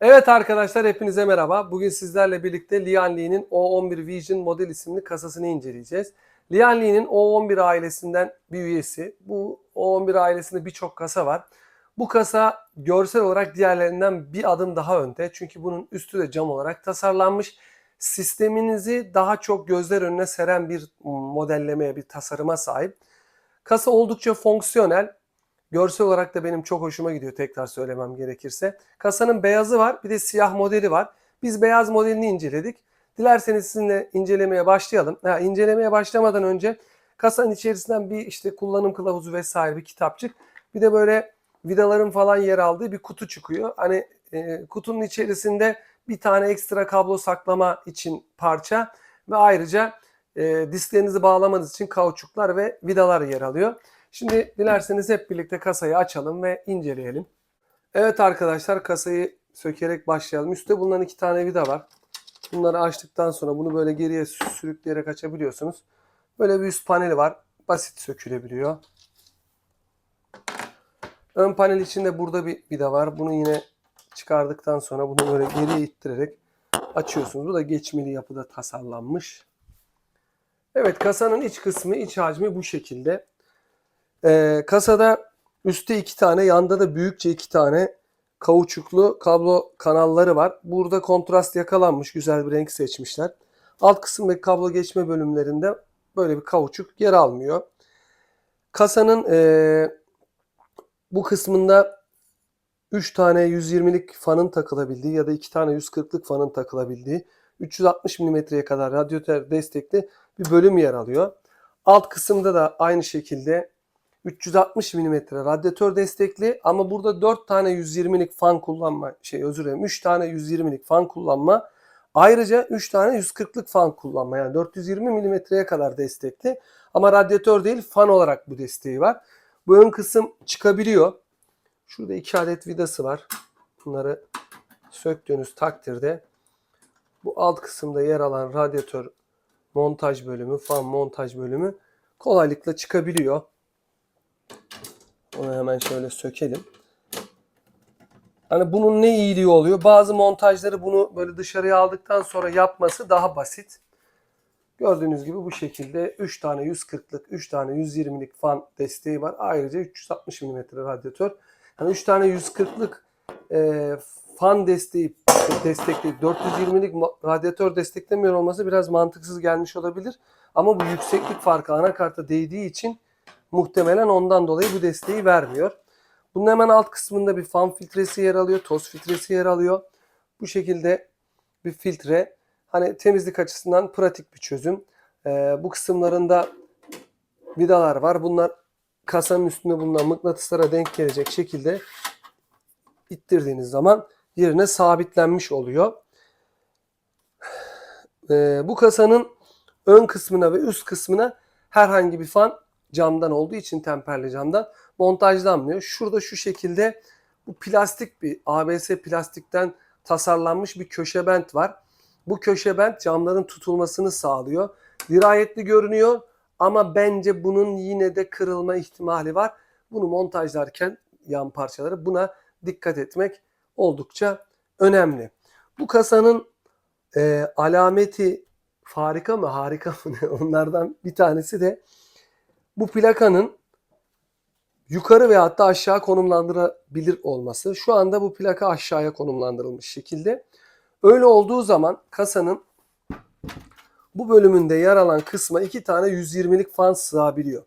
Evet arkadaşlar hepinize merhaba. Bugün sizlerle birlikte Lianli'nin O11 Vision model isimli kasasını inceleyeceğiz. Lianli'nin O11 ailesinden bir üyesi. Bu O11 ailesinde birçok kasa var. Bu kasa görsel olarak diğerlerinden bir adım daha önde. Çünkü bunun üstü de cam olarak tasarlanmış. Sisteminizi daha çok gözler önüne seren bir modellemeye, bir tasarıma sahip. Kasa oldukça fonksiyonel. Görsel olarak da benim çok hoşuma gidiyor tekrar söylemem gerekirse. Kasanın beyazı var bir de siyah modeli var. Biz beyaz modelini inceledik. Dilerseniz sizinle incelemeye başlayalım. Ha, incelemeye başlamadan önce kasanın içerisinden bir işte kullanım kılavuzu vesaire bir kitapçık. Bir de böyle vidaların falan yer aldığı bir kutu çıkıyor. Hani e, kutunun içerisinde bir tane ekstra kablo saklama için parça ve ayrıca e, disklerinizi bağlamanız için kauçuklar ve vidalar yer alıyor. Şimdi dilerseniz hep birlikte kasayı açalım ve inceleyelim. Evet arkadaşlar kasayı sökerek başlayalım. Üstte bulunan iki tane vida var. Bunları açtıktan sonra bunu böyle geriye sürükleyerek açabiliyorsunuz. Böyle bir üst paneli var. Basit sökülebiliyor. Ön panel içinde burada bir vida var. Bunu yine çıkardıktan sonra bunu böyle geriye ittirerek açıyorsunuz. Bu da geçmeli yapıda tasarlanmış. Evet kasanın iç kısmı, iç hacmi bu şekilde. Ee, kasada üstte iki tane, yanda da büyükçe iki tane kauçuklu kablo kanalları var. Burada kontrast yakalanmış, güzel bir renk seçmişler. Alt kısımdaki kablo geçme bölümlerinde böyle bir kauçuk yer almıyor. Kasanın ee, bu kısmında 3 tane 120'lik fanın takılabildiği ya da 2 tane 140'lık fanın takılabildiği 360 mm'ye kadar radyatör destekli bir bölüm yer alıyor. Alt kısımda da aynı şekilde 360 mm radyatör destekli ama burada 4 tane 120'lik fan kullanma şey özür dilerim 3 tane 120'lik fan kullanma ayrıca 3 tane 140'lık fan kullanma yani 420 mm'ye kadar destekli ama radyatör değil fan olarak bu desteği var. Bu ön kısım çıkabiliyor. Şurada 2 adet vidası var. Bunları söktüğünüz takdirde bu alt kısımda yer alan radyatör montaj bölümü, fan montaj bölümü kolaylıkla çıkabiliyor. Onu hemen şöyle sökelim. Hani bunun ne iyiliği oluyor? Bazı montajları bunu böyle dışarıya aldıktan sonra yapması daha basit. Gördüğünüz gibi bu şekilde 3 tane 140'lık, 3 tane 120'lik fan desteği var. Ayrıca 360 mm radyatör. Yani 3 tane 140'lık e, fan desteği destekleyip 420'lik radyatör desteklemiyor olması biraz mantıksız gelmiş olabilir. Ama bu yükseklik farkı anakarta değdiği için muhtemelen ondan dolayı bu desteği vermiyor. Bunun hemen alt kısmında bir fan filtresi yer alıyor, toz filtresi yer alıyor. Bu şekilde bir filtre. Hani temizlik açısından pratik bir çözüm. Ee, bu kısımlarında vidalar var. Bunlar kasanın üstünde bulunan mıknatıslara denk gelecek şekilde ittirdiğiniz zaman yerine sabitlenmiş oluyor. Ee, bu kasanın ön kısmına ve üst kısmına herhangi bir fan camdan olduğu için temperli camdan montajlanmıyor. Şurada şu şekilde bu plastik bir ABS plastikten tasarlanmış bir köşe bent var. Bu köşe bent camların tutulmasını sağlıyor. Dirayetli görünüyor ama bence bunun yine de kırılma ihtimali var. Bunu montajlarken yan parçaları buna dikkat etmek oldukça önemli. Bu kasanın e, alameti farika mı harika mı onlardan bir tanesi de bu plakanın yukarı veya hatta aşağı konumlandırabilir olması. Şu anda bu plaka aşağıya konumlandırılmış şekilde. Öyle olduğu zaman kasanın bu bölümünde yer alan kısma iki tane 120'lik fan sığabiliyor.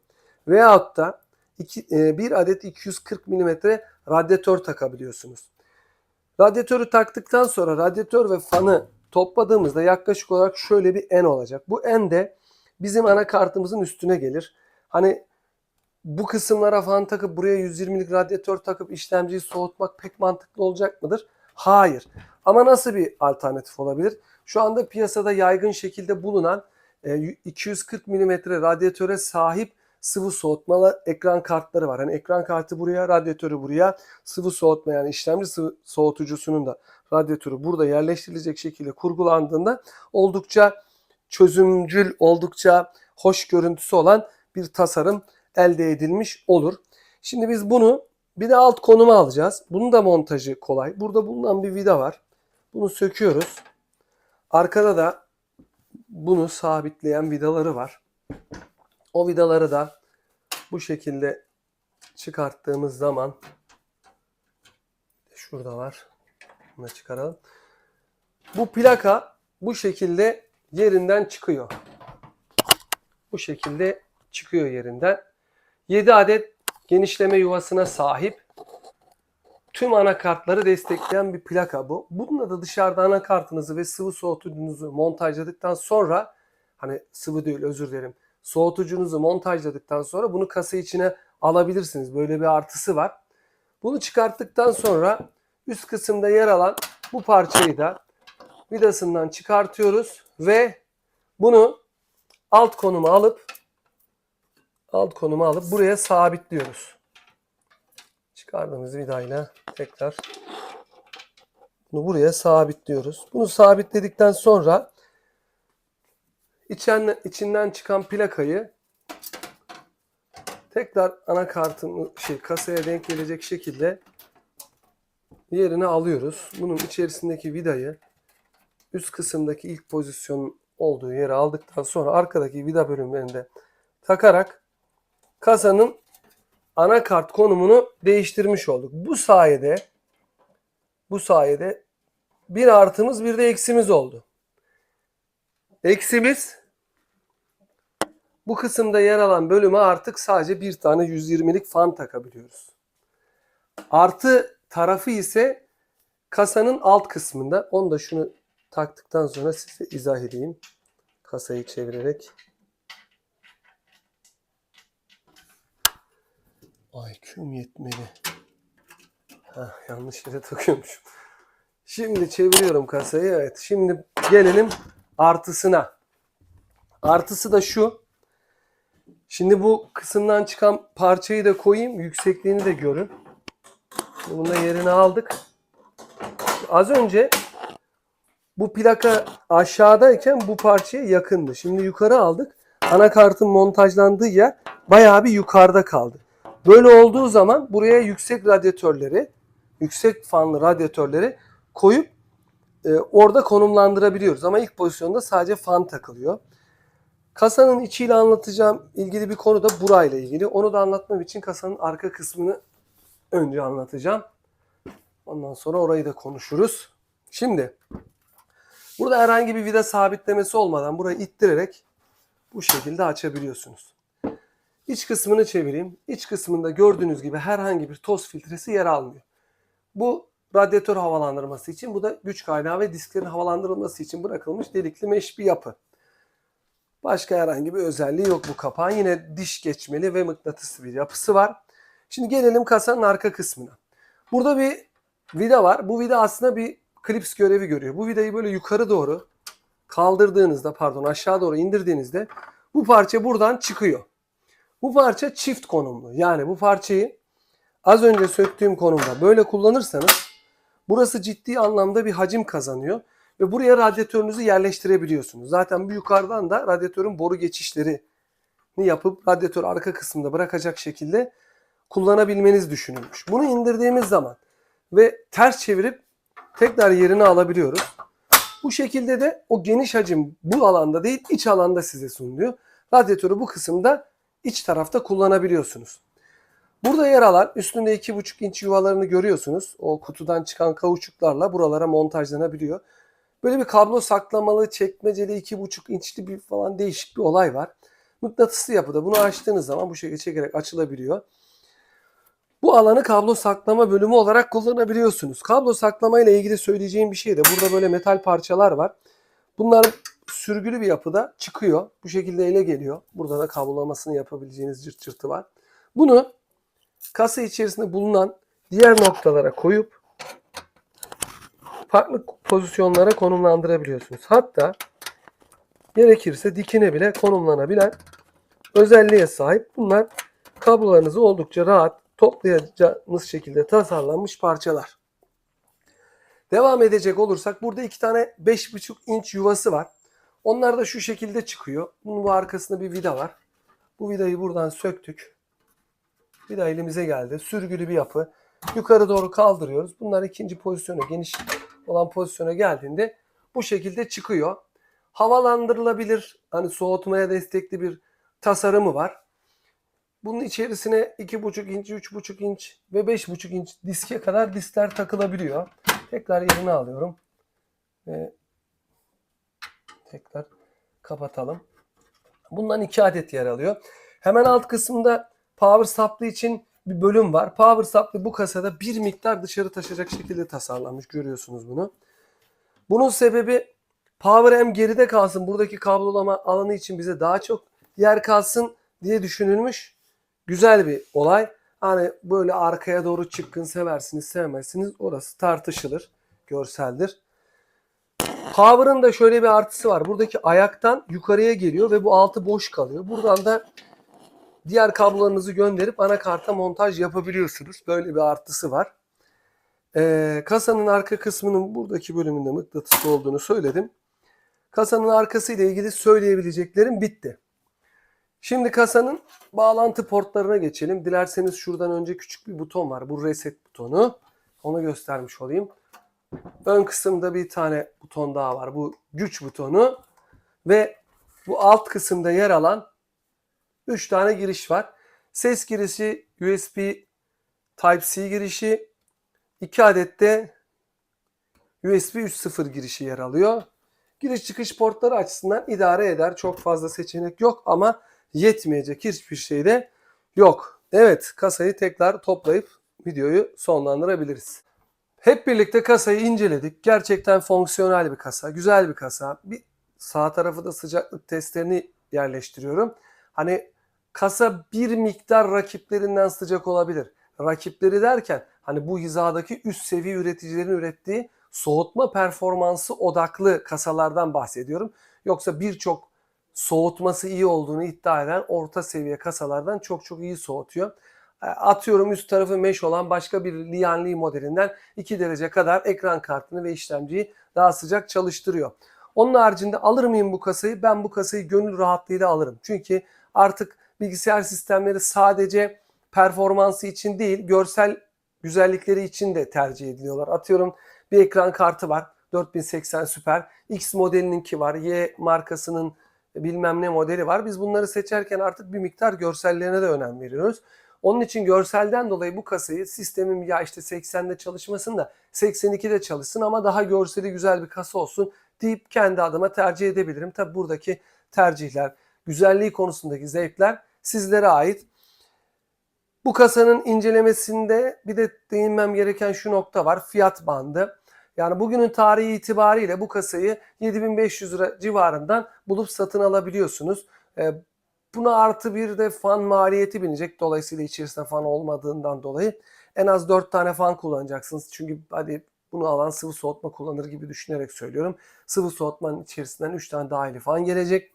Veyahut da iki, e, bir adet 240 mm radyatör takabiliyorsunuz. Radyatörü taktıktan sonra radyatör ve fanı topladığımızda yaklaşık olarak şöyle bir en olacak. Bu en de bizim anakartımızın üstüne gelir. Hani bu kısımlara fan takıp buraya 120'lik radyatör takıp işlemciyi soğutmak pek mantıklı olacak mıdır? Hayır. Ama nasıl bir alternatif olabilir? Şu anda piyasada yaygın şekilde bulunan 240 mm radyatöre sahip sıvı soğutmalı ekran kartları var. Hani ekran kartı buraya, radyatörü buraya, sıvı soğutma yani işlemci sıvı soğutucusunun da radyatörü burada yerleştirilecek şekilde kurgulandığında oldukça çözümcül, oldukça hoş görüntüsü olan bir tasarım elde edilmiş olur. Şimdi biz bunu Bir de alt konumu alacağız. Bunun da montajı kolay. Burada bulunan bir vida var. Bunu söküyoruz. Arkada da bunu sabitleyen vidaları var. O vidaları da bu şekilde çıkarttığımız zaman şurada var. Bunu çıkaralım. Bu plaka bu şekilde yerinden çıkıyor. Bu şekilde çıkıyor yerinden. 7 adet genişleme yuvasına sahip. Tüm anakartları destekleyen bir plaka bu. Bununla da dışarıda anakartınızı ve sıvı soğutucunuzu montajladıktan sonra hani sıvı değil özür dilerim. Soğutucunuzu montajladıktan sonra bunu kasa içine alabilirsiniz. Böyle bir artısı var. Bunu çıkarttıktan sonra üst kısımda yer alan bu parçayı da vidasından çıkartıyoruz ve bunu alt konuma alıp alt konuma alıp buraya sabitliyoruz. Çıkardığımız vidayla tekrar bunu buraya sabitliyoruz. Bunu sabitledikten sonra içen, içinden çıkan plakayı tekrar anakartın şey kasaya denk gelecek şekilde yerine alıyoruz. Bunun içerisindeki vidayı üst kısımdaki ilk pozisyonun olduğu yere aldıktan sonra arkadaki vida bölümlerinde takarak kasanın anakart konumunu değiştirmiş olduk. Bu sayede bu sayede bir artımız bir de eksimiz oldu. Eksimiz bu kısımda yer alan bölüme artık sadece bir tane 120'lik fan takabiliyoruz. Artı tarafı ise kasanın alt kısmında. Onu da şunu taktıktan sonra size izah edeyim. Kasayı çevirerek. IQ'm yetmeli. Heh, yanlış yere takıyormuşum. Şimdi çeviriyorum kasayı. Evet. Şimdi gelelim artısına. Artısı da şu. Şimdi bu kısımdan çıkan parçayı da koyayım. Yüksekliğini de görün. Bunu da yerine aldık. Az önce bu plaka aşağıdayken bu parçaya yakındı. Şimdi yukarı aldık. Anakartın montajlandığı yer bayağı bir yukarıda kaldı. Böyle olduğu zaman buraya yüksek radyatörleri, yüksek fanlı radyatörleri koyup e, orada konumlandırabiliyoruz. Ama ilk pozisyonda sadece fan takılıyor. Kasanın içiyle anlatacağım ilgili bir konu da burayla ilgili. Onu da anlatmam için kasanın arka kısmını önce anlatacağım. Ondan sonra orayı da konuşuruz. Şimdi burada herhangi bir vida sabitlemesi olmadan burayı ittirerek bu şekilde açabiliyorsunuz. İç kısmını çevireyim. İç kısmında gördüğünüz gibi herhangi bir toz filtresi yer almıyor. Bu radyatör havalandırması için, bu da güç kaynağı ve disklerin havalandırılması için bırakılmış delikli meş bir yapı. Başka herhangi bir özelliği yok bu kapağın. Yine diş geçmeli ve mıknatıslı bir yapısı var. Şimdi gelelim kasanın arka kısmına. Burada bir vida var. Bu vida aslında bir klips görevi görüyor. Bu vidayı böyle yukarı doğru kaldırdığınızda pardon aşağı doğru indirdiğinizde bu parça buradan çıkıyor. Bu parça çift konumlu. Yani bu parçayı az önce söktüğüm konumda böyle kullanırsanız burası ciddi anlamda bir hacim kazanıyor ve buraya radyatörünüzü yerleştirebiliyorsunuz. Zaten bu yukarıdan da radyatörün boru geçişlerini yapıp radyatör arka kısmında bırakacak şekilde kullanabilmeniz düşünülmüş. Bunu indirdiğimiz zaman ve ters çevirip tekrar yerine alabiliyoruz. Bu şekilde de o geniş hacim bu alanda değil iç alanda size sunuluyor. Radyatörü bu kısımda iç tarafta kullanabiliyorsunuz. Burada yer alan üstünde 2,5 inç yuvalarını görüyorsunuz. O kutudan çıkan kauçuklarla buralara montajlanabiliyor. Böyle bir kablo saklamalı, çekmeceli 2,5 inçli bir falan değişik bir olay var. Mıknatıslı yapıda bunu açtığınız zaman bu şekilde çekerek açılabiliyor. Bu alanı kablo saklama bölümü olarak kullanabiliyorsunuz. Kablo saklama ile ilgili söyleyeceğim bir şey de burada böyle metal parçalar var. Bunlar sürgülü bir yapıda çıkıyor. Bu şekilde ele geliyor. Burada da kablolamasını yapabileceğiniz cırt cırtı var. Bunu kasa içerisinde bulunan diğer noktalara koyup farklı pozisyonlara konumlandırabiliyorsunuz. Hatta gerekirse dikine bile konumlanabilen özelliğe sahip. Bunlar kablolarınızı oldukça rahat toplayacağınız şekilde tasarlanmış parçalar. Devam edecek olursak burada iki tane 5,5 inç yuvası var. Onlar da şu şekilde çıkıyor. Bunun bu arkasında bir vida var. Bu vidayı buradan söktük. Daha elimize geldi. Sürgülü bir yapı. Yukarı doğru kaldırıyoruz. Bunlar ikinci pozisyona, geniş olan pozisyona geldiğinde bu şekilde çıkıyor. Havalandırılabilir, hani soğutmaya destekli bir tasarımı var. Bunun içerisine 2,5 inç, 3,5 inç ve 5,5 inç diske kadar diskler takılabiliyor. Tekrar yerine alıyorum. Ve tekrar kapatalım. Bundan 2 adet yer alıyor. Hemen alt kısmında power supply için bir bölüm var. Power supply bu kasada bir miktar dışarı taşıyacak şekilde tasarlanmış. Görüyorsunuz bunu. Bunun sebebi power hem geride kalsın. Buradaki kablolama alanı için bize daha çok yer kalsın diye düşünülmüş. Güzel bir olay. Hani böyle arkaya doğru çıkkın seversiniz sevmezsiniz. Orası tartışılır. Görseldir. Power'ın da şöyle bir artısı var. Buradaki ayaktan yukarıya geliyor ve bu altı boş kalıyor. Buradan da diğer kablolarınızı gönderip anakarta montaj yapabiliyorsunuz. Böyle bir artısı var. Ee, kasanın arka kısmının buradaki bölümünde mıknatıslı olduğunu söyledim. Kasanın arkası ile ilgili söyleyebileceklerim bitti. Şimdi kasanın bağlantı portlarına geçelim. Dilerseniz şuradan önce küçük bir buton var. Bu reset butonu. Onu göstermiş olayım. Ön kısımda bir tane buton daha var. Bu güç butonu ve bu alt kısımda yer alan 3 tane giriş var. Ses girişi USB Type-C girişi, 2 adet de USB 3.0 girişi yer alıyor. Giriş çıkış portları açısından idare eder. Çok fazla seçenek yok ama yetmeyecek hiçbir şey de yok. Evet kasayı tekrar toplayıp videoyu sonlandırabiliriz. Hep birlikte kasayı inceledik. Gerçekten fonksiyonel bir kasa, güzel bir kasa. Bir sağ tarafı da sıcaklık testlerini yerleştiriyorum. Hani kasa bir miktar rakiplerinden sıcak olabilir. Rakipleri derken hani bu hizadaki üst seviye üreticilerin ürettiği soğutma performansı odaklı kasalardan bahsediyorum. Yoksa birçok soğutması iyi olduğunu iddia eden orta seviye kasalardan çok çok iyi soğutuyor. E, Atıyorum üst tarafı mesh olan başka bir Lian Li modelinden 2 derece kadar ekran kartını ve işlemciyi daha sıcak çalıştırıyor. Onun haricinde alır mıyım bu kasayı? Ben bu kasayı gönül rahatlığıyla alırım. Çünkü artık bilgisayar sistemleri sadece performansı için değil, görsel güzellikleri için de tercih ediliyorlar. Atıyorum bir ekran kartı var. 4080 Super. X modelininki var. Y markasının bilmem ne modeli var. Biz bunları seçerken artık bir miktar görsellerine de önem veriyoruz. Onun için görselden dolayı bu kasayı sistemim ya işte 80'de çalışmasın da 82'de çalışsın ama daha görseli güzel bir kasa olsun deyip kendi adıma tercih edebilirim. Tabi buradaki tercihler, güzelliği konusundaki zevkler sizlere ait. Bu kasanın incelemesinde bir de değinmem gereken şu nokta var. Fiyat bandı. Yani bugünün tarihi itibariyle bu kasayı 7500 lira civarından bulup satın alabiliyorsunuz. Buna artı bir de fan maliyeti binecek. Dolayısıyla içerisinde fan olmadığından dolayı en az 4 tane fan kullanacaksınız. Çünkü hadi bunu alan sıvı soğutma kullanır gibi düşünerek söylüyorum. Sıvı soğutmanın içerisinden 3 tane dahili fan gelecek.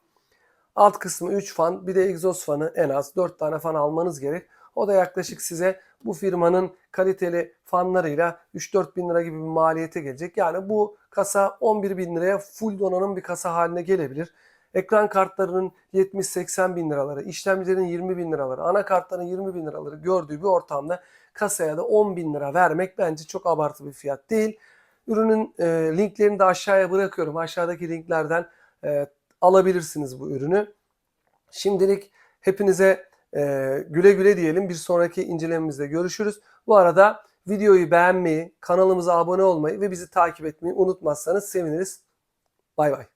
Alt kısmı 3 fan bir de egzoz fanı en az 4 tane fan almanız gerek. O da yaklaşık size bu firmanın kaliteli fanlarıyla 3-4 bin lira gibi bir maliyete gelecek. Yani bu kasa 11 bin liraya full donanım bir kasa haline gelebilir. Ekran kartlarının 70-80 bin liraları, işlemcilerin 20 bin liraları, anakartların 20 bin liraları gördüğü bir ortamda kasaya da 10 bin lira vermek bence çok abartı bir fiyat değil. Ürünün e, linklerini de aşağıya bırakıyorum. Aşağıdaki linklerden e, alabilirsiniz bu ürünü. Şimdilik hepinize e, güle güle diyelim. Bir sonraki incelememizde görüşürüz. Bu arada videoyu beğenmeyi, kanalımıza abone olmayı ve bizi takip etmeyi unutmazsanız seviniriz. Bay bay.